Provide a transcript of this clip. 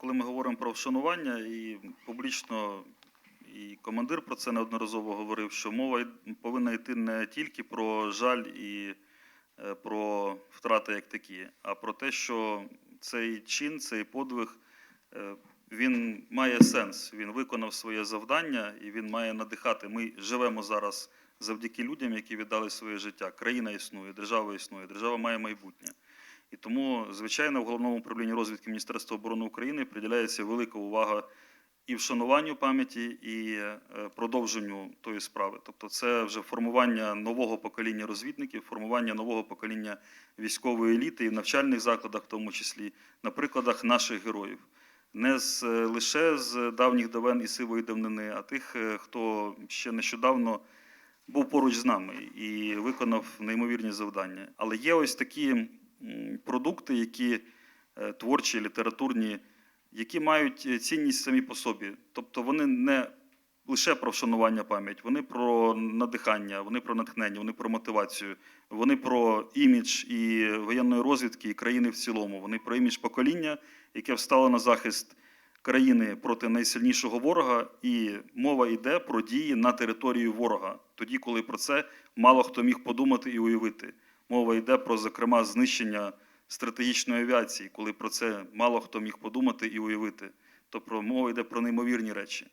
Коли ми говоримо про вшанування, і публічно і командир про це неодноразово говорив, що мова повинна йти не тільки про жаль і е, про втрати як такі, а про те, що цей чин, цей подвиг, е, він має сенс. Він виконав своє завдання і він має надихати. Ми живемо зараз завдяки людям, які віддали своє життя. Країна існує, держава існує, держава має майбутнє. І тому, звичайно, в головному управлінні розвідки Міністерства оборони України приділяється велика увага і вшануванню пам'яті, і е, продовженню тої справи. Тобто, це вже формування нового покоління розвідників, формування нового покоління військової еліти і в навчальних закладах, в тому числі на прикладах наших героїв. Не з, е, лише з давніх давен і сивої давнини, а тих, е, хто ще нещодавно був поруч з нами і виконав неймовірні завдання. Але є ось такі продукти, які е, творчі, літературні, які мають е, цінність самі по собі. Тобто вони не лише про вшанування пам'ять, вони про надихання, вони про натхнення, вони про мотивацію, вони про імідж і воєнної розвідки і країни в цілому. Вони про імідж покоління, яке встало на захист країни проти найсильнішого ворога, і мова йде про дії на території ворога, тоді, коли про це мало хто міг подумати і уявити. Мова йде про, зокрема, знищення стратегічної авіації, коли про це мало хто міг подумати і уявити. Тобто мова йде про неймовірні речі.